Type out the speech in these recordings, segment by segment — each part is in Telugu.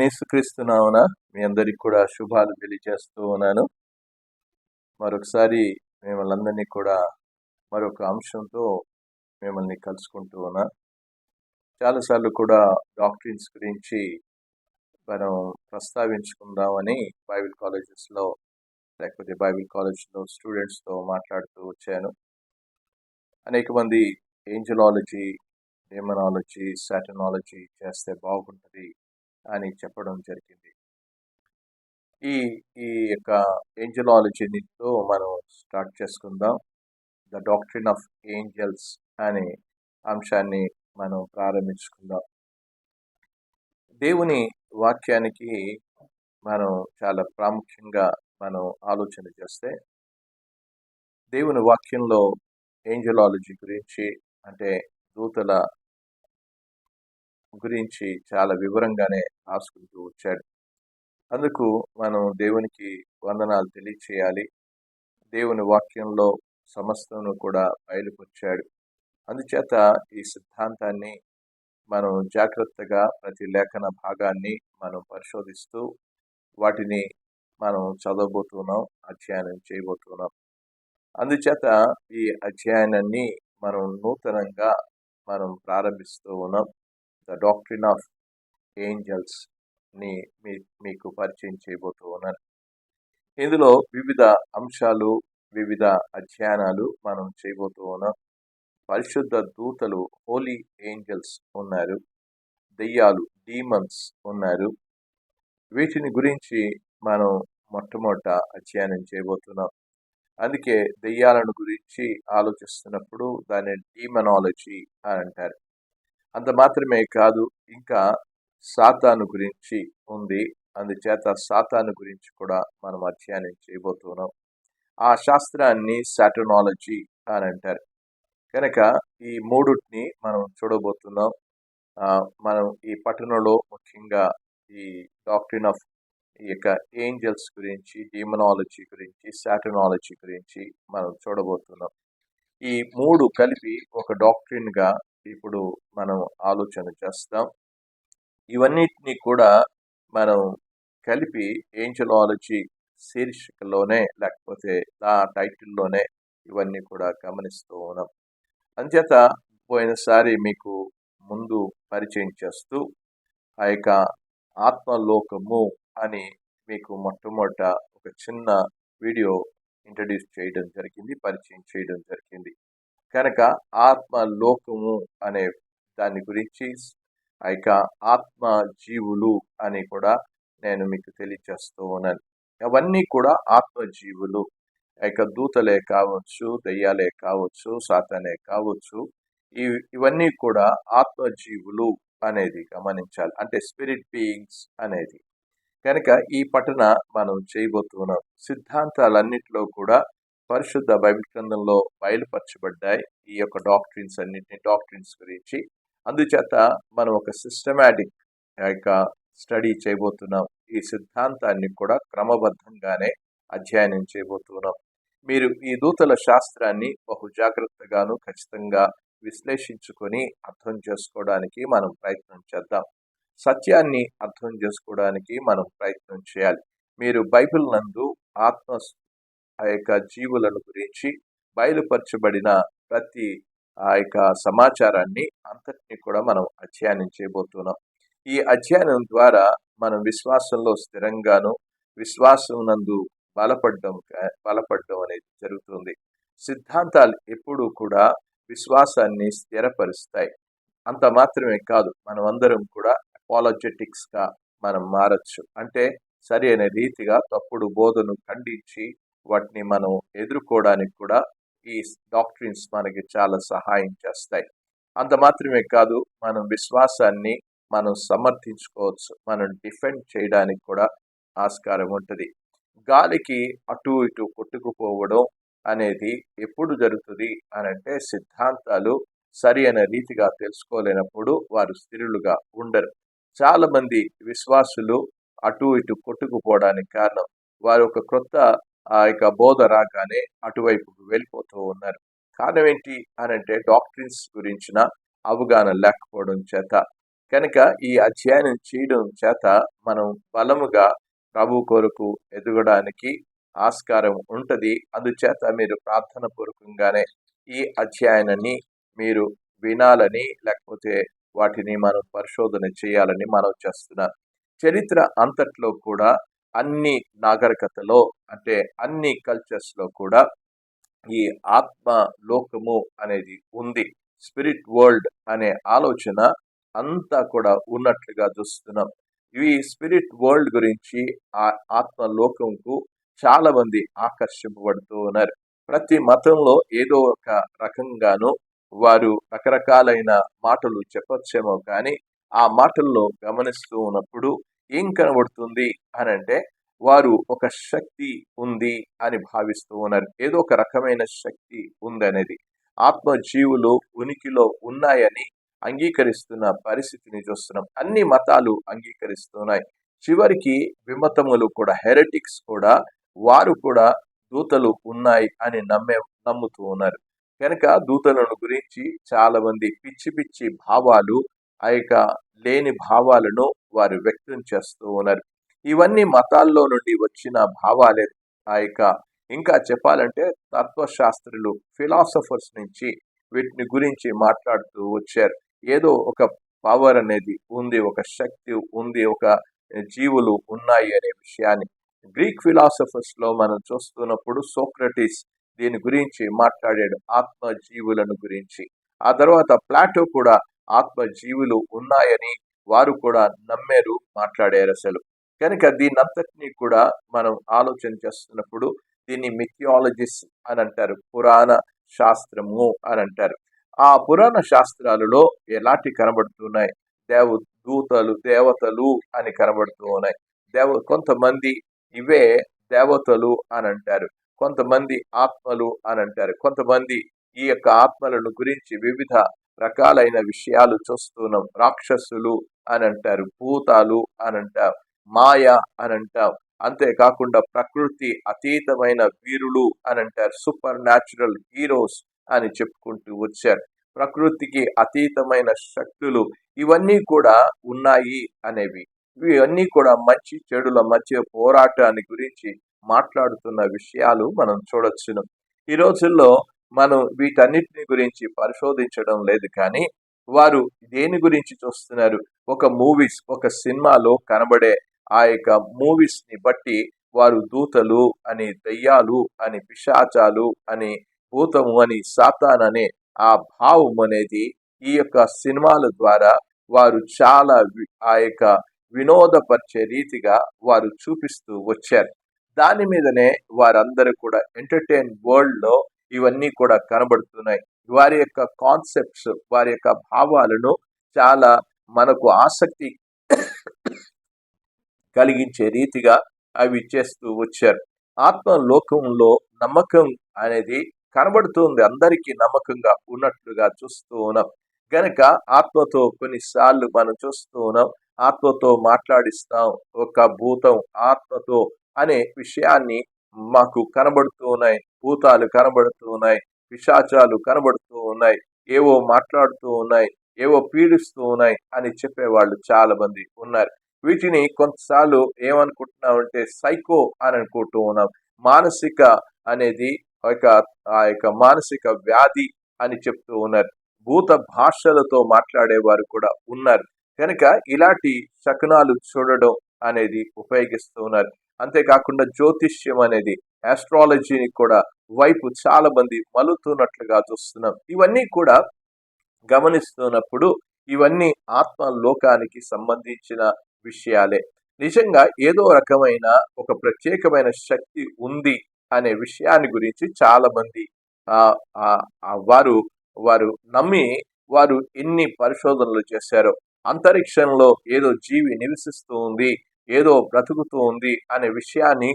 ప్రభు యేసుక్రీస్తునామన మీ అందరికి కూడా శుభాలు తెలియజేస్తూ ఉన్నాను. మరొకసారి మిమ్మల్ని అందరినీ కూడా మరొక అంశంతో మిమ్మల్ని కలుసుకుంటూ ఉన్నా. చాలాసార్లు కూడా డాక్టరీన్స్ గురించి మనం ప్రస్తావించుకుందామని బైబిల్ కాలేజెస్లో లేకపోతే బైబిల్ కాలేజ్లో స్టూడెంట్స్తో మాట్లాడుతూ వచ్చాను. అనేక మంది ఏంజలాలజీ డెమనాలజీ సాటనాలజీ చేస్తే బాగుంటుంది అని చెప్పడం జరిగింది. ఈ ఈ యొక్క ఏంజలాలజీతో మనం స్టార్ట్ చేసుకుందాం. ద డాక్టరీన్ ఆఫ్ ఏంజల్స్ అనే అంశాన్ని మనం ప్రారంభించుకుందాం. దేవుని వాక్యానికి మనం చాలా ప్రాముఖ్యంగా మనం ఆలోచన చేస్తే దేవుని వాక్యంలో ఏంజలాలజీ గురించి అంటే దూతల గురించి చాలా వివరంగానే రాసుకుంటూ వచ్చాడు. అందుకు మనం దేవునికి వందనాలు తెలియచేయాలి. దేవుని వాక్యంలో సమస్తను కూడా బయలుపరిచాడు. అందుచేత ఈ సిద్ధాంతాన్ని మనం జాగ్రత్తగా ప్రతి లేఖన భాగాన్ని మనం పరిశోధిస్తూ వాటిని మనం చదవబోతున్నాం అధ్యయనం చేయబోతున్నాం. అందుచేత ఈ అధ్యయనాన్ని మనం నూతనంగా మనం ప్రారంభిస్తూ ఉన్నాం. ద డాక్టరీన్ ఆఫ్ ఏంజల్స్ని మీ మీకు పరిచయం చేయబోతూ ఉన్నాను ఇందులో వివిధ అంశాలు వివిధ అధ్యయనాలు మనం చేయబోతూ ఉన్నాం. పరిశుద్ధ దూతలు హోలీ ఏంజల్స్ ఉన్నారు. దెయ్యాలు డీమన్స్ ఉన్నారు. వీటిని గురించి మనం మొట్టమొదట అధ్యయనం చేయబోతున్నాం. అందుకే దెయ్యాలను గురించి ఆలోచిస్తున్నప్పుడు దాన్ని డీమనాలజీ అని అంటారు. అంత మాత్రమే కాదు ఇంకా సాతాను గురించి ఉంది. అందుచేత సాతాను గురించి కూడా మనం అధ్యయనం చేయబోతున్నాం. ఆ శాస్త్రాన్ని సాటనాలజీ అని అంటారు. కనుక ఈ మూడుని మనం చూడబోతున్నాం. మనం ఈ పట్టణంలో ముఖ్యంగా ఈ డాక్టరీన్ ఆఫ్ ఈ యొక్క ఏంజల్స్ గురించి డీమనాలజీ గురించి సాటనాలజీ గురించి మనం చూడబోతున్నాం. ఈ మూడు కలిపి ఒక డాక్టరీన్గా ఇప్పుడు మనం ఆలోచన చేస్తాం. ఇవన్నిటిని కూడా మనం కలిపి ఏంజలాలజీ శీర్షికలోనే లేకపోతే ఆ టైటిల్లోనే ఇవన్నీ కూడా గమనిస్తూ ఉన్నాం. అంచేత పోయినసారి మీకు ముందు పరిచయం చేస్తూ ఆ యొక్క ఆత్మలోకము అని మీకు మొట్టమొదట ఒక చిన్న వీడియో ఇంట్రడ్యూస్ చేయడం జరిగింది పరిచయం చేయడం జరిగింది. కనుక ఆత్మ లోకము అనే దాని గురించి ఆ యొక్క ఆత్మ జీవులు అని కూడా నేను మీకు తెలియచేస్తూ ఉన్నాను. అవన్నీ కూడా ఆత్మజీవులు యొక్క దూతలే కావచ్చు దయ్యాలే కావచ్చు సాతనే కావచ్చు ఇవన్నీ కూడా ఆత్మజీవులు అనేది గమనించాలి. అంటే స్పిరిట్ బీయింగ్స్ అనేది. కనుక ఈ పఠన మనం చేయబోతున్నాం. సిద్ధాంతాలన్నింటిలో కూడా పరిశుద్ధ బైబిల్ గ్రంథంలో బయలుపరచబడ్డాయి ఈ యొక్క డాక్టరీన్స్ అన్నింటినీ డాక్టరీన్స్ గురించి. అందుచేత మనం ఒక సిస్టమేటిక్ యొక్క స్టడీ చేయబోతున్నాం. ఈ సిద్ధాంతాన్ని కూడా క్రమబద్ధంగానే అధ్యయనం చేయబోతున్నాం. మీరు ఈ దూతల శాస్త్రాన్ని బహు జాగ్రత్తగాను ఖచ్చితంగా విశ్లేషించుకొని అర్థం చేసుకోవడానికి మనం ప్రయత్నం చేద్దాం. సత్యాన్ని అర్థం చేసుకోవడానికి మనం ప్రయత్నం చేయాలి. మీరు బైబిల్ నందు ఆత్మ ఆ యొక్క జీవులను గురించి బయలుపరచబడిన ప్రతి ఆ యొక్క సమాచారాన్ని అంతటిని కూడా మనం అధ్యయనం చేయబోతున్నాం. ఈ అధ్యయనం ద్వారా మనం విశ్వాసంలో స్థిరంగాను విశ్వాసం నందు బలపడడం బలపడడం అనేది జరుగుతుంది. సిద్ధాంతాలు ఎప్పుడూ కూడా విశ్వాసాన్ని స్థిరపరుస్తాయి. అంత మాత్రమే కాదు మనం అందరం కూడా అపాలజెటిక్స్గా మనం మారచ్చు. అంటే సరి అయిన రీతిగా తప్పుడు బోధను ఖండించి వాటిని మనం ఎదుర్కోవడానికి కూడా ఈ డాక్టరీన్స్ మనకి చాలా సహాయం చేస్తాయి. అంత మాత్రమే కాదు మనం విశ్వాసాన్ని మనం సమర్థించుకోవచ్చు. మనం డిఫెండ్ చేయడానికి కూడా ఆస్కారం ఉంటుంది. గాలికి అటు ఇటు కొట్టుకుపోవడం అనేది ఎప్పుడు జరుగుతుంది అనంటే సిద్ధాంతాలు సరి అయిన రీతిగా తెలుసుకోలేనప్పుడు వారు స్థిరులుగా ఉండరు. చాలామంది విశ్వాసులు అటు ఇటు కొట్టుకుపోవడానికి కారణం వారు ఒక క్రొత్త ఆ యొక్క బోధ రాగానే అటువైపుకు వెళ్ళిపోతూ ఉన్నారు. కారణం ఏంటి అని అంటే డాక్టరీన్స్ గురించిన అవగాహన లేకపోవడం చేత. కనుక ఈ అధ్యయనం చేయడం చేత మనం బలముగా ప్రభు కొరకు ఎదగడానికి ఆస్కారం ఉంటుంది. అందుచేత మీరు ప్రార్థన పూర్వకంగానే ఈ అధ్యయనాన్ని మీరు వినాలని లేకపోతే వాటిని మనం పరిశోధన చేయాలని మనం చేస్తున్నాం చరిత్ర అంతట్లో కూడా అన్ని నాగరికతలో అంటే అన్ని కల్చర్స్లో కూడా ఈ ఆత్మ లోకము అనేది ఉంది. స్పిరిట్ వరల్డ్ అనే ఆలోచన అంతా కూడా ఉన్నట్లుగా చూస్తున్నాం. ఈ స్పిరిట్ వరల్డ్ గురించి ఆ ఆత్మ లోకంకు చాలా మంది ఆకర్షింపబడుతూ ఉన్నారు. ప్రతి మతంలో ఏదో ఒక రకంగాను వారు రకరకాలైన మాటలు చెప్పచ్చేమో కానీ ఆ మాటల్లో గమనిస్తూ ఉన్నప్పుడు ఏం కనబడుతుంది అని అంటే వారు ఒక శక్తి ఉంది అని భావిస్తూ ఉన్నారు. ఏదో ఒక రకమైన శక్తి ఉందనేది. ఆత్మజీవులు ఉనికిలో ఉన్నాయని అంగీకరిస్తున్న పరిస్థితిని చూస్తున్నాం. అన్ని మతాలు అంగీకరిస్తున్నాయి. చివరికి విమతములు కూడా హెరటిక్స్ కూడా వారు కూడా దూతలు ఉన్నాయి అని నమ్మే నమ్ముతూ ఉన్నారు. కనుక దూతలను గురించి చాలా మంది పిచ్చి పిచ్చి భావాలు ఆ యొక్క లేని భావాలను వారు వ్యక్తం చేస్తూ ఉన్నారు. ఇవన్నీ మతాల్లో నుండి వచ్చిన భావాలే ఆ యొక్క ఇంకా చెప్పాలంటే తత్వశాస్త్రులు ఫిలాసఫర్స్ నుంచి వీటిని గురించి మాట్లాడుతూ వచ్చారు. ఏదో ఒక పవర్ అనేది ఉంది ఒక శక్తి ఉంది ఒక జీవులు ఉన్నాయి అనే విషయాన్ని. గ్రీక్ ఫిలాసఫర్స్లో మనం చూస్తున్నప్పుడు సోక్రటీస్ దీని గురించి మాట్లాడాడు ఆత్మ జీవులను గురించి. ఆ తర్వాత ప్లాటో కూడా ఆత్మ జీవులు ఉన్నాయని వారు కూడా నమ్మారు మాట్లాడారు అసలు. కనుక దీనంతటినీ కూడా మనం ఆలోచన చేస్తున్నప్పుడు దీన్ని మిథియాలజిస్ అని అంటారు పురాణ శాస్త్రము అని అంటారు. ఆ పురాణ శాస్త్రాలలో ఎలాంటి కనబడుతున్నాయి? దేవ దూతలు దేవతలు అని కనబడుతూ ఉన్నాయి. దేవ కొంతమంది ఇవే దేవతలు అని అంటారు. కొంతమంది ఆత్మలు అని అంటారు. కొంతమంది ఈ యొక్క ఆత్మలను గురించి వివిధ రకాలైన విషయాలు చూస్తున్నాం. రాక్షసులు అని అంటారు భూతాలు అని అంటారు మాయ అని అంటాం అంతేకాకుండా ప్రకృతి అతీతమైన వీరులు అని అంటారు సూపర్ న్యాచురల్ హీరోస్ అని చెప్పుకుంటూ వచ్చారు. ప్రకృతికి అతీతమైన శక్తులు ఇవన్నీ కూడా ఉన్నాయి అనేవి. ఇవన్నీ కూడా మంచి చెడుల మధ్య పోరాటాన్ని గురించి మాట్లాడుతున్న విషయాలు మనం చూడొచ్చును. ఈ రోజుల్లో మనం వీటన్నిటిని గురించి పరిశోధించడం లేదు కానీ వారు దేని గురించి చూస్తున్నారు? ఒక మూవీస్ ఒక సినిమాలో కనబడే ఆ యొక్క మూవీస్ని బట్టి వారు దూతలు అని దయ్యాలు అని పిశాచాలు అని భూతము అని సాతాన్ అనే ఆ భావం అనేది ఈ యొక్క సినిమాల ద్వారా వారు చాలా ఆ యొక్క వినోదపరిచే రీతిగా వారు చూపిస్తూ వచ్చారు. దాని మీదనే వారందరూ కూడా ఎంటర్టైన్ వరల్డ్లో ఇవన్నీ కూడా కనబడుతున్నాయి. వారి యొక్క కాన్సెప్ట్స్ వారి యొక్క భావాలను చాలా మనకు ఆసక్తి కలిగించే రీతిగా అవి చేస్తూ వచ్చారు. ఆత్మ లోకంలో నమ్మకం అనేది కనబడుతుంది. అందరికీ నమ్మకంగా ఉన్నట్లుగా చూస్తూ ఉన్నాం. గనక ఆత్మతో కొన్నిసార్లు మనం చూస్తూ ఉన్నాం. ఆత్మతో మాట్లాడిస్తాం. ఒక భూతం ఆత్మతో అనే విషయాన్ని మాకు కనబడుతూ ఉన్నాయి. భూతాలు కనబడుతూ ఉన్నాయి. పిశాచాలు కనబడుతూ ఉన్నాయి. ఏవో మాట్లాడుతూ ఉన్నాయి. ఏవో పీడిస్తూ ఉన్నాయి అని చెప్పేవాళ్ళు చాలా మంది ఉన్నారు. వీటిని కొంతసార్లు ఏమనుకుంటున్నామంటే సైకో అని అనుకుంటూ ఉన్నాం. మానసిక అనేది ఒక ఆ యొక్క మానసిక వ్యాధి అని చెప్తూ ఉన్నారు. భూత భాషలతో మాట్లాడేవారు కూడా ఉన్నారు. కనుక ఇలాంటి శకనాలు చూడడం అనేది ఉపయోగిస్తూ ఉన్నారు. అంతేకాకుండా జ్యోతిష్యం అనేది ఆస్ట్రాలజీని కూడా వైపు చాలా మంది మలుతున్నట్లుగా చూస్తున్నాం. ఇవన్నీ కూడా గమనిస్తున్నప్పుడు ఇవన్నీ ఆత్మ లోకానికి సంబంధించిన విషయాలే. నిజంగా ఏదో రకమైన ఒక ప్రత్యేకమైన శక్తి ఉంది అనే విషయాన్ని గురించి చాలా మంది వారు వారు నమ్మి వారు ఎన్ని పరిశోధనలు చేశారో అంతరిక్షంలో ఏదో జీవి నివసిస్తూ ఉంది ఏదో బ్రతుకుతూ ఉంది అనే విషయాన్ని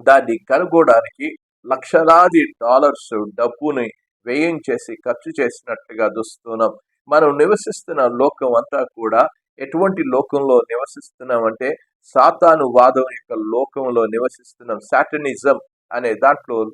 దాన్ని కనుగోడానికి లక్షలాది డాలర్స్ డబ్బుని వ్యయం చేసి ఖర్చు చేసినట్టుగా చూస్తున్నాం. మనం నివసిస్తున్న లోకం అంతా కూడా ఎటువంటి లోకంలో నివసిస్తున్నామంటే సాతాను వాదం యొక్క లోకంలో నివసిస్తున్నాం. శాటనిజం అనే దాంట్లో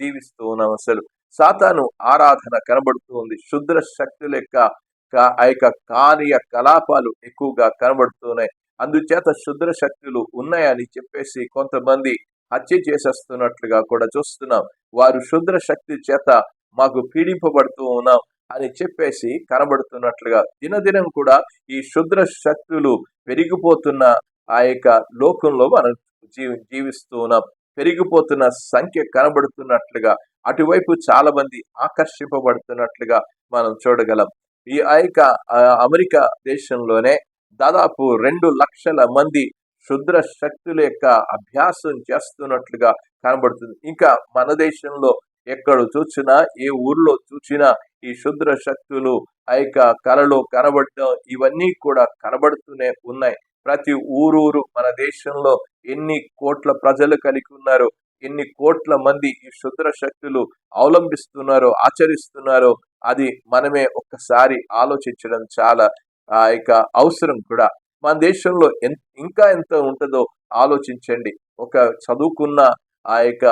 జీవిస్తూ ఉన్నాం అసలు. సాతాను ఆరాధన కనబడుతూ ఉంది. శుద్ర శక్తుల యొక్క కా- ఆ యొక్క కార్యకలాపాలు ఎక్కువగా కనబడుతున్నాయి అందుచేత శుద్ర శక్తులు ఉన్నాయని చెప్పేసి కొంతమంది హత్య చేసేస్తున్నట్లుగా కూడా చూస్తున్నాం. వారు శుద్ర శక్తి చేత మాకు పీడింపబడుతూ ఉన్నాం అని చెప్పేసి కనబడుతున్నట్లుగా దినదినం కూడా ఈ శుద్ర శక్తులు పెరిగిపోతున్న ఆ యొక్క లోకంలో మనం జీవి జీవిస్తూ ఉన్నాం. పెరిగిపోతున్న సంఖ్య కనబడుతున్నట్లుగా అటువైపు చాలా మంది ఆకర్షింపబడుతున్నట్లుగా మనం చూడగలం. ఈ ఆ యొక్క అమెరికా దేశంలోనే దాదాపు రెండు లక్షల మంది శుద్ర శక్తుల యొక్క అభ్యాసం చేస్తున్నట్లుగా కనబడుతుంది. ఇంకా మన దేశంలో ఎక్కడ చూసినా ఏ ఊర్లో చూసినా ఈ శుద్ర శక్తులు ఆ యొక్క కళలో కనబడటం ఇవన్నీ కూడా కనబడుతూనే ఉన్నాయి. ప్రతి ఊరూరు మన దేశంలో ఎన్ని కోట్ల ప్రజలు కలిగి ఉన్నారు ఎన్ని కోట్ల మంది ఈ శుద్ర శక్తులు అవలంబిస్తున్నారో ఆచరిస్తున్నారో అది మనమే ఒక్కసారి ఆలోచించడం చాలా ఆ యొక్క అవసరం కూడా మన దేశంలో ఎన్ ఇంకా ఎంత ఉంటుందో ఆలోచించండి. ఒక చదువుకున్న ఆ యొక్క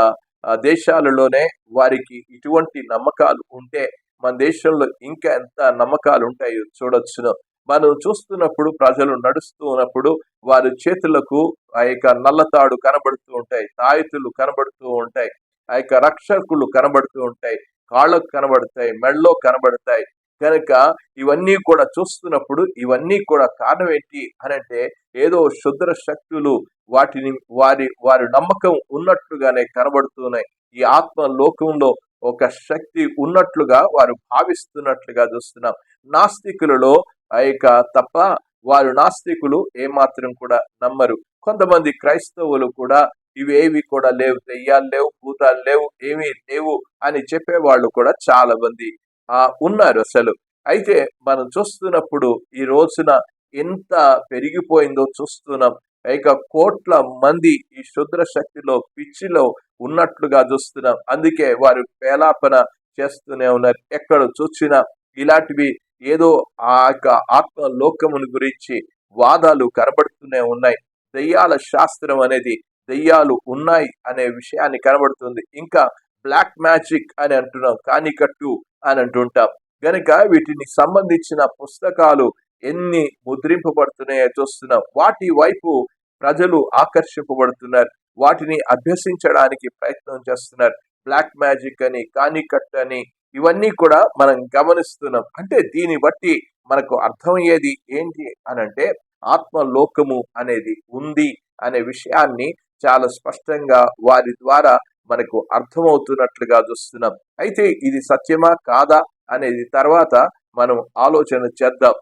దేశాలలోనే వారికి ఇటువంటి నమ్మకాలు ఉంటే మన దేశంలో ఇంకా ఎంత నమ్మకాలు ఉంటాయో చూడొచ్చును. మనం చూస్తున్నప్పుడు ప్రజలు నడుస్తూ ఉన్నప్పుడు వారి చేతులకు ఆ యొక్క నల్లతాడు కనబడుతూ ఉంటాయి. తాయితులు కనబడుతూ ఉంటాయి. ఆ యొక్క రక్షకులు కనబడుతూ ఉంటాయి. కాళ్ళకు కనబడతాయి. మెడలో కనబడతాయి. కనుక ఇవన్నీ కూడా చూస్తున్నప్పుడు ఇవన్నీ కూడా కారణం ఏంటి అని అంటే ఏదో శుద్ర శక్తులు వాటిని వారి వారి నమ్మకం ఉన్నట్లుగానే కనబడుతున్నాయి. ఈ ఆత్మ లోకంలో ఒక శక్తి ఉన్నట్లుగా వారు భావిస్తున్నట్లుగా చూస్తున్నాం. నాస్తికులలో ఆ యొక్క తప్ప వారు నాస్తికులు ఏమాత్రం కూడా నమ్మరు. కొంతమంది క్రైస్తవులు కూడా ఇవేవి కూడా లేవు దెయ్యాలు లేవు భూతాలు లేవు ఏమీ లేవు అని చెప్పేవాళ్ళు కూడా చాలా మంది ఉన్నారు అసలు. అయితే మనం చూస్తున్నప్పుడు ఈ రోజున ఎంత పెరిగిపోయిందో చూస్తున్నాం. ఇక కోట్ల మంది ఈ శుద్ర శక్తిలో పిచ్చిలో ఉన్నట్లుగా చూస్తున్నాం. అందుకే వారు పేలాపన చేస్తూనే ఉన్నారు. ఎక్కడ చూసినా ఇలాంటివి ఏదో ఆ యొక్క ఆత్మ లోకమును గురించి వాదాలు కనబడుతూనే ఉన్నాయి. దయ్యాల శాస్త్రం అనేది దయ్యాలు ఉన్నాయి అనే విషయాన్ని కనబడుతుంది. ఇంకా బ్లాక్ మ్యాజిక్ అని అంటున్నాం. కానికట్టు అని అంటుంటాం గనక వీటిని సంబంధించిన పుస్తకాలు ఎన్ని ముద్రింపబడుతున్నాయో చూస్తున్నాం. వాటి వైపు ప్రజలు ఆకర్షింపబడుతున్నారు. వాటిని అభ్యసించడానికి ప్రయత్నం చేస్తున్నారు. బ్లాక్ మ్యాజిక్ అని కానికట్ అని ఇవన్నీ కూడా మనం గమనిస్తున్నాం. అంటే దీన్ని బట్టి మనకు అర్థమయ్యేది ఏంటి అని అంటే ఆత్మలోకము అనేది ఉంది అనే విషయాన్ని చాలా స్పష్టంగా వారి ద్వారా మనకు అర్థమవుతున్నట్లుగా చూస్తున్నాం. అయితే ఇది సత్యమా కాదా అనేది తర్వాత మనం ఆలోచన చేద్దాం.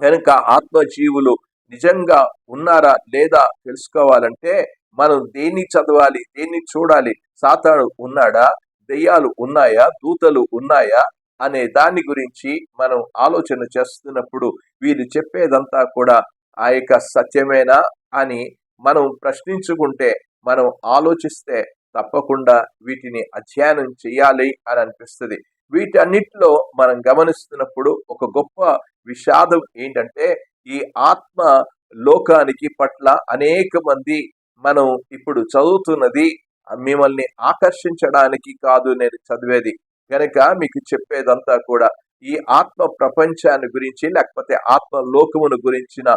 కనుక ఆత్మజీవులు నిజంగా ఉన్నారా లేదా తెలుసుకోవాలంటే మనం దేన్ని చదవాలి దేన్ని చూడాలి సాతాడు ఉన్నాడా దెయ్యాలు ఉన్నాయా దూతలు ఉన్నాయా అనే దాని గురించి మనం ఆలోచన చేస్తున్నప్పుడు వీరు చెప్పేదంతా కూడా ఆ యొక్క సత్యమేనా అని మనం ప్రశ్నించుకుంటే మనం ఆలోచిస్తే తప్పకుండా వీటిని అధ్యయనం చేయాలి అని అనిపిస్తుంది. వీటన్నిటిలో మనం గమనిస్తున్నప్పుడు ఒక గొప్ప విషాదం ఏంటంటే ఈ ఆత్మ లోకానికి పట్ల అనేక మంది మనం ఇప్పుడు చదువుతున్నది మిమ్మల్ని ఆకర్షించడానికి కాదు నేను చదివేది. కనుక మీకు చెప్పేదంతా కూడా ఈ ఆత్మ ప్రపంచాన్ని గురించి లేకపోతే ఆత్మ లోకమును గురించిన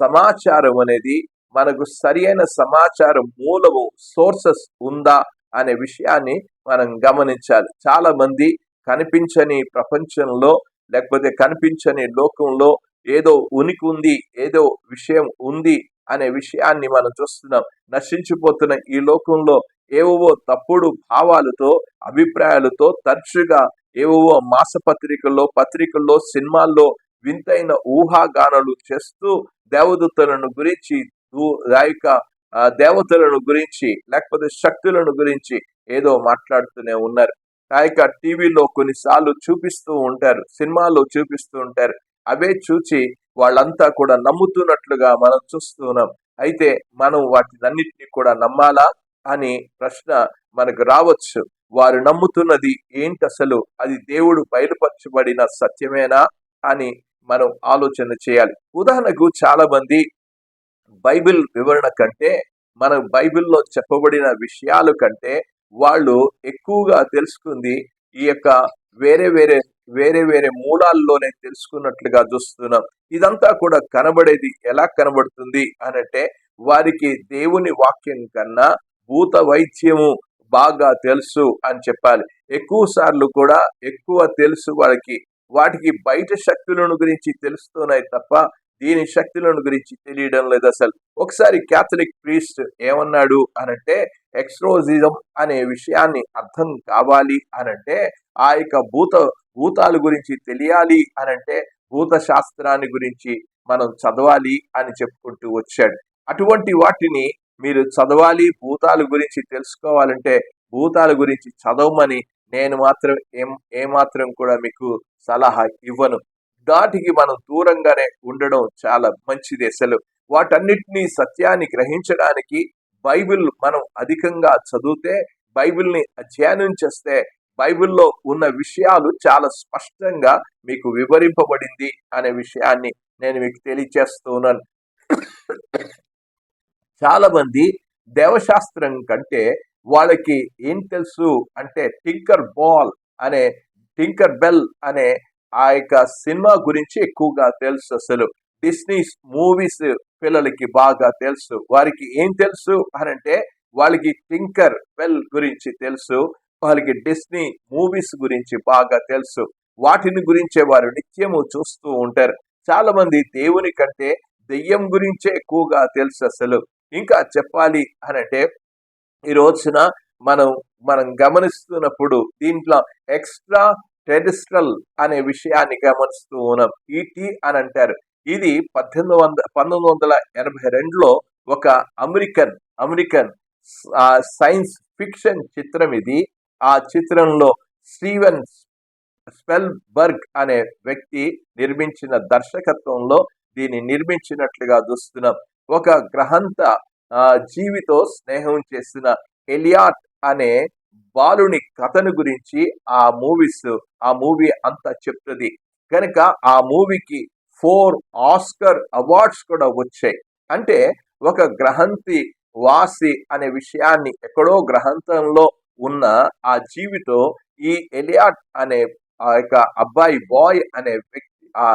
సమాచారం అనేది మనకు సరియైన సమాచారం మూలము సోర్సెస్ ఉందా అనే విషయాన్ని మనం గమనించాలి. చాలా మంది కనిపించని ప్రపంచంలో లేకపోతే కనిపించని లోకంలో ఏదో ఉనికి ఉంది ఏదో విషయం ఉంది అనే విషయాన్ని మనం చూస్తున్నాం. నశించిపోతున్న ఈ లోకంలో ఏవో తప్పుడు భావాలతో అభిప్రాయాలతో తరచుగా ఏవో మాసపత్రికల్లో పత్రికల్లో సినిమాల్లో వింతైన ఊహాగానాలు చేస్తూ దేవదూతలను గురించి ఆ యొక్క దేవతలను గురించి లేకపోతే శక్తులను గురించి ఏదో మాట్లాడుతూనే ఉన్నారు. ఆ యొక్క టీవీలో కొన్నిసార్లు చూపిస్తూ ఉంటారు సినిమాలో చూపిస్తూ ఉంటారు. అవే చూచి వాళ్ళంతా కూడా నమ్ముతున్నట్లుగా మనం చూస్తున్నాం అయితే మనం వాటినన్నిటినీ కూడా నమ్మాలా అని ప్రశ్న మనకు రావచ్చు. వారు నమ్ముతున్నది ఏంటి అసలు? అది దేవుడు బయలుపరచబడిన సత్యమేనా అని మనం ఆలోచన చేయాలి. ఉదాహరణకు చాలా మంది బైబిల్ వివరణ కంటే మన బైబిల్లో చెప్పబడిన విషయాలు కంటే వాళ్ళు ఎక్కువగా తెలుసుకుంది ఈ యొక్క వేరే వేరే వేరే వేరే మూలాల్లోనే తెలుసుకున్నట్లుగా చూస్తున్నాం. ఇదంతా కూడా కనబడేది ఎలా కనబడుతుంది అనంటే వారికి దేవుని వాక్యం కన్నా భూత వైద్యము బాగా తెలుసు అని చెప్పాలి. ఎక్కువ సార్లు కూడా ఎక్కువ తెలుసు వాళ్ళకి వాటికి బయట శక్తులను గురించి తెలుస్తున్నాయి తప్ప దీని శక్తులను గురించి తెలియడం లేదు అసలు. ఒకసారి క్యాథలిక్ ప్రీస్ట్ ఏమన్నాడు అనంటే ఎక్స్ట్రోజిజం అనే విషయాన్ని అర్థం కావాలి అనంటే ఆ యొక్క భూత భూతాల గురించి తెలియాలి అనంటే భూత శాస్త్రాన్ని గురించి మనం చదవాలి అని చెప్పుకుంటూ వచ్చాడు. అటువంటి వాటిని మీరు చదవాలి భూతాల గురించి తెలుసుకోవాలంటే భూతాల గురించి చదవమని నేను మాత్రం ఏం ఏమాత్రం కూడా మీకు సలహా ఇవ్వను. ధాటికి మనం దూరంగానే ఉండడం చాలా మంచిది అసలు. వాటన్నిటినీ సత్యాన్ని గ్రహించడానికి బైబిల్ మనం అధికంగా చదివితే బైబిల్ని అధ్యయనం చేస్తే బైబిల్లో ఉన్న విషయాలు చాలా స్పష్టంగా మీకు వివరింపబడింది అనే విషయాన్ని నేను మీకు తెలియచేస్తున్నాను. చాలా మంది దేవశాస్త్రం కంటే వాళ్ళకి ఏం తెలుసు అంటే టింకర్ బాల్ అనే టింకర్ బెల్ అనే ఆ యొక్క సినిమా గురించి ఎక్కువగా తెలుసు అసలు. డిస్నీ మూవీస్ పిల్లలకి బాగా తెలుసు. వారికి ఏం తెలుసు అని అంటే వాళ్ళకి టింకర్ వెల్ గురించి తెలుసు. వాళ్ళకి డిస్నీ మూవీస్ గురించి బాగా తెలుసు. వాటిని గురించే వారు నిత్యము చూస్తూ ఉంటారు. చాలా మంది దేవుని కంటే దెయ్యం గురించే ఎక్కువగా తెలుసు అసలు. ఇంకా చెప్పాలి అని అంటే ఈ రోజున మనం మనం గమనిస్తున్నప్పుడు దీంట్లో ఎక్స్ట్రా టెరిస్ట్రల్ అనే విషయాన్ని గమనిస్తూ ఉన్నాం ఈటీ అని అంటారు. ఇది పద్దెనిమిది వంద పంతొమ్మిది వందల ఎనభై రెండులో ఒక అమెరికన్ అమెరికన్ సైన్స్ ఫిక్షన్ చిత్రం ఇది. ఆ చిత్రంలో స్టీవెన్ స్పెల్బర్గ్ అనే వ్యక్తి నిర్మించిన దర్శకత్వంలో దీన్ని నిర్మించినట్లుగా చూస్తున్నాం. ఒక గ్రహంత జీవితో స్నేహం చేసిన ఎలియాట్ అనే బాలుని కథను గురించి ఆ మూవీస్ ఆ మూవీ అంతా చెప్తుంది. కనుక ఆ మూవీకి ఫోర్ ఆస్కర్ అవార్డ్స్ కూడా వచ్చాయి. అంటే ఒక గ్రహంతి వాసి అనే విషయాన్ని ఎక్కడో గ్రహంతంలో ఉన్న ఆ జీవితో ఈ ఎలియాట్ అనే ఆ యొక్క అబ్బాయి బాయ్ అనే వ్యక్తి ఆ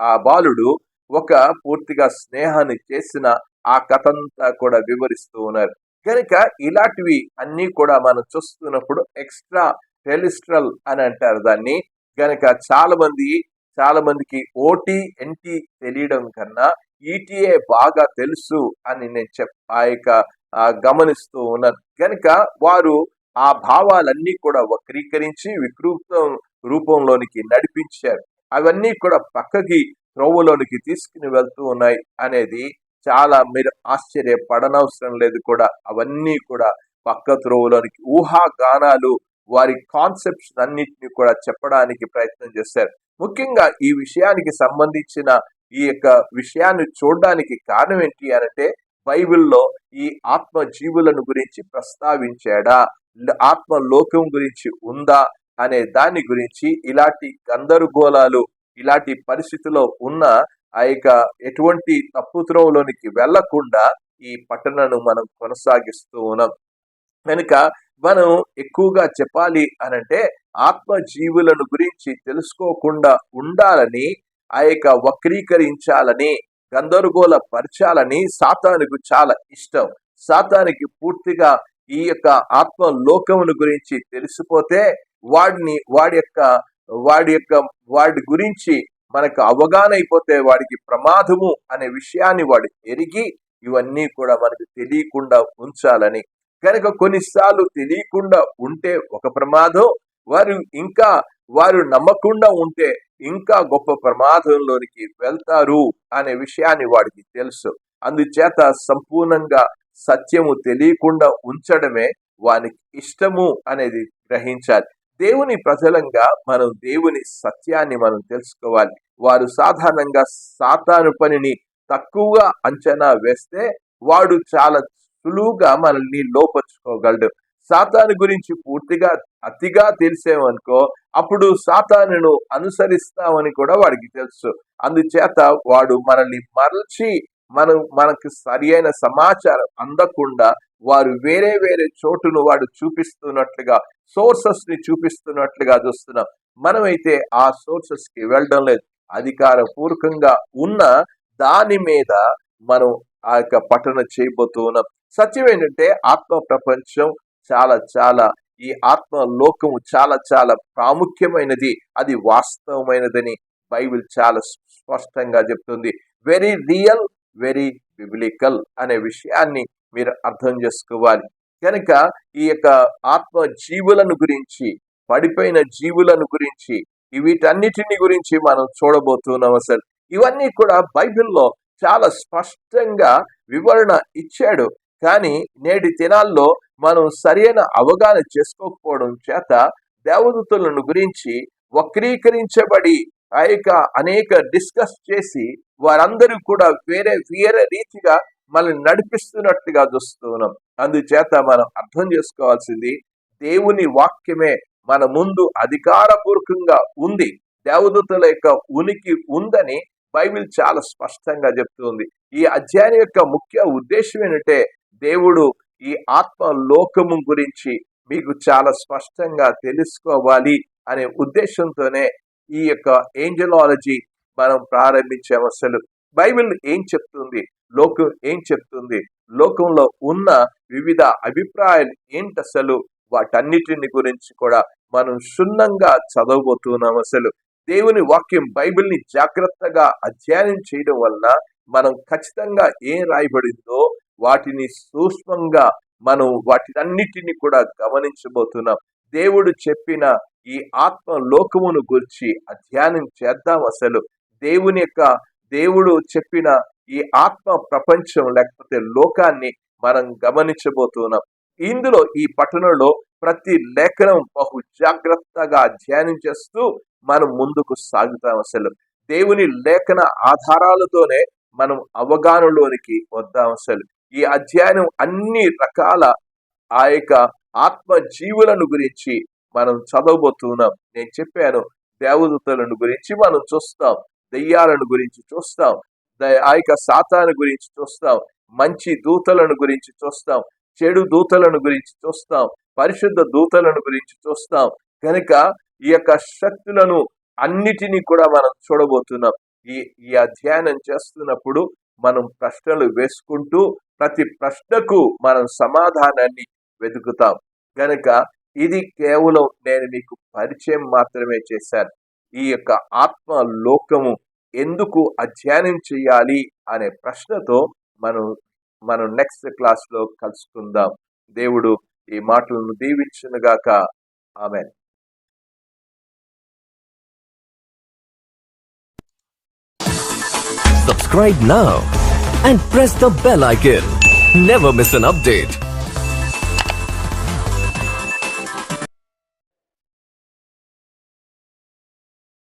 ఆ బాలుడు ఒక పూర్తిగా స్నేహాన్ని చేసిన ఆ కథంతా కూడా వివరిస్తూ ఉన్నారు. కనుక ఇలాంటివి అన్నీ కూడా మనం చూస్తున్నప్పుడు ఎక్స్ట్రా టెలిస్ట్రల్ అని అంటారు దాన్ని. కనుక చాలా మంది చాలా మందికి ఓటీ ఎన్టీ తెలియడం కన్నా ఈటీఏ బాగా తెలుసు అని నేను చెప్ ఆ యొక్క గమనిస్తూ ఉన్నాను. కనుక వారు ఆ భావాలన్నీ కూడా వక్రీకరించి వికృతం రూపంలోనికి నడిపించారు. అవన్నీ కూడా పక్కకి త్రోవలోనికి తీసుకుని వెళ్తూ ఉన్నాయి అనేది చాలా మీరు ఆశ్చర్యపడనవసరం లేదు కూడా. అవన్నీ కూడా పక్క త్రోవలోనికి ఊహాగానాలు వారి కాన్సెప్ట్స్ అన్నింటినీ కూడా చెప్పడానికి ప్రయత్నం చేశారు. ముఖ్యంగా ఈ విషయానికి సంబంధించిన ఈ యొక్క విషయాన్ని చూడడానికి కారణం ఏంటి అంటే బైబిల్లో ఈ ఆత్మ జీవులను గురించి ప్రస్తావించాడా? ఆత్మ లోకం గురించి ఉందా? అనే దాని గురించి ఇలాంటి గందరగోళాలు ఇలాంటి పరిస్థితిలో ఉన్న ఆ యొక్క ఎటువంటి తప్పుత్రోవలోనికి వెళ్ళకుండా ఈ పట్టణను మనం కొనసాగిస్తూ ఉన్నాం. కనుక మనం ఎక్కువగా చెప్పాలి అనంటే ఆత్మ జీవులను గురించి తెలుసుకోకుండా ఉండాలని ఆ యొక్క వక్రీకరించాలని గందరగోళ పరచాలని సాతానికి చాలా ఇష్టం. సాతానికి పూర్తిగా ఈ యొక్క ఆత్మ లోకమును గురించి తెలిసిపోతే వాడిని వాడి యొక్క వాడి యొక్క వాడి గురించి మనకు అవగాహన అయిపోతే వాడికి ప్రమాదము అనే విషయాన్ని వాడు ఎరిగి ఇవన్నీ కూడా మనకు తెలియకుండా ఉంచాలని. కనుక కొన్నిసార్లు తెలియకుండా ఉంటే ఒక ప్రమాదం వారు ఇంకా వారు నమ్మకుండా ఉంటే ఇంకా గొప్ప ప్రమాదంలోనికి వెళ్తారు అనే విషయాన్ని వాడికి తెలుసు. అందుచేత సంపూర్ణంగా సత్యము తెలియకుండా ఉంచడమే వానికి ఇష్టము అనేది గ్రహించాలి. దేవుని ప్రజలంగా మనం దేవుని సత్యాన్ని మనం తెలుసుకోవాలి. వారు సాధారణంగా సాతాను పనిని తక్కువగా అంచనా వేస్తే వాడు చాలా సులువుగా మనల్ని లోపరుచుకోగలడు. సాతాను గురించి పూర్తిగా అతిగా తెలిసేమనుకో అప్పుడు సాతానును అనుసరిస్తామని కూడా వాడికి తెలుసు. అందుచేత వాడు మనల్ని మరల్చి మనం మనకు సరియైన సమాచారం అందకుండా వారు వేరే వేరే చోటును వాడు చూపిస్తున్నట్లుగా సోర్సెస్ని చూపిస్తున్నట్లుగా చూస్తున్నాం. మనమైతే ఆ సోర్సెస్కి వెళ్ళడం లేదు. అధికారపూర్వకంగా ఉన్న దాని మీద మనం ఆ యొక్క పఠన చేయబోతూ ఉన్నాం. సత్యం ఏంటంటే ఆత్మ ప్రపంచం చాలా చాలా ఈ ఆత్మ లోకము చాలా చాలా ప్రాముఖ్యమైనది. అది వాస్తవమైనదని బైబిల్ చాలా స్పష్టంగా చెప్తుంది. వెరీ రియల్ వెరీ బిబిలికల్ అనే విషయాన్ని మీరు అర్థం చేసుకోవాలి. కనుక ఈ యొక్క ఆత్మ జీవులను గురించి పడిపోయిన జీవులను గురించి వీటన్నిటిని గురించి మనం చూడబోతున్నాం అసలు. ఇవన్నీ కూడా బైబిల్లో చాలా స్పష్టంగా వివరణ ఇచ్చాడు. కానీ నేటి దినాల్లో మనం సరైన అవగాహన చేసుకోకపోవడం చేత దేవదూతులను గురించి వక్రీకరించబడి ఆ యొక్క అనేక డిస్కస్ చేసి వారందరూ కూడా వేరే వేరే రీతిగా మనల్ని నడిపిస్తున్నట్టుగా చూస్తున్నాం. అందుచేత మనం అర్థం చేసుకోవాల్సింది దేవుని వాక్యమే మన ముందు అధికారపూర్వకంగా ఉంది. దేవదూతల యొక్క ఉనికి ఉందని బైబిల్ చాలా స్పష్టంగా చెప్తుంది. ఈ అధ్యాయం యొక్క ముఖ్య ఉద్దేశం ఏంటంటే దేవుడు ఈ ఆత్మ లోకము గురించి మీకు చాలా స్పష్టంగా తెలుసుకోవాలి అనే ఉద్దేశంతోనే ఈ యొక్క ఏంజలాలజీ మనం ప్రారంభించే అసలు. బైబిల్ ఏం చెప్తుంది? లోకం ఏం చెప్తుంది? లోకంలో ఉన్న వివిధ అభిప్రాయాలు ఏంటి అసలు? వాటన్నిటిని గురించి కూడా మనం క్షుణ్ణంగా చదవబోతున్నాం అసలు. దేవుని వాక్యం బైబిల్ని జాగ్రత్తగా అధ్యయనం చేయడం వలన మనం ఖచ్చితంగా ఏం రాయబడిందో వాటిని సూక్ష్మంగా మనం వాటినన్నిటిని కూడా గమనించబోతున్నాం. దేవుడు చెప్పిన ఈ ఆత్మ లోకమును గురించి అధ్యయనం చేద్దాం అసలు. దేవుని యొక్క దేవుడు చెప్పిన ఈ ఆత్మ ప్రపంచం లేకపోతే లోకాన్ని మనం గమనించబోతున్నాం. ఇందులో ఈ పట్టణంలో ప్రతి లేఖనం బహు జాగ్రత్తగా అధ్యయనం చేస్తూ మనం ముందుకు సాగుతాం అసలు. దేవుని లేఖన ఆధారాలతోనే మనం అవగాహనలోనికి వద్దాం అసలు. ఈ అధ్యయనం అన్ని రకాల ఆ యొక్క ఆత్మ జీవులను గురించి మనం చదవబోతున్నాం. నేను చెప్పాను దేవదూతలను గురించి మనం చూస్తాం. దెయ్యాలను గురించి చూస్తాం ఆ యొక్క సాతాను గురించి చూస్తాం మంచి దూతలను గురించి చూస్తాం చెడు దూతలను గురించి చూస్తాం పరిశుద్ధ దూతలను గురించి చూస్తాం కనుక ఈ యొక్క శక్తులను అన్నిటినీ కూడా మనం చూడబోతున్నాం. ఈ ఈ అధ్యయనం చేస్తున్నప్పుడు మనం ప్రశ్నలు వేసుకుంటూ ప్రతి ప్రశ్నకు మనం సమాధానాన్ని వెతుకుతాం. గనక ఇది కేవలం నేను మీకు పరిచయం మాత్రమే చేశాను. ఈ యొక్క ఆత్మ లోకము ఎందుకు అధ్యయనం చేయాలి అనే ప్రశ్నతో మనం మనం నెక్స్ట్ క్లాస్లో కలుసుకుందాం దేవుడు ఈ మాటలను దీవించునుగాక ఆమె Subscribe now and press the bell icon. Never miss an update.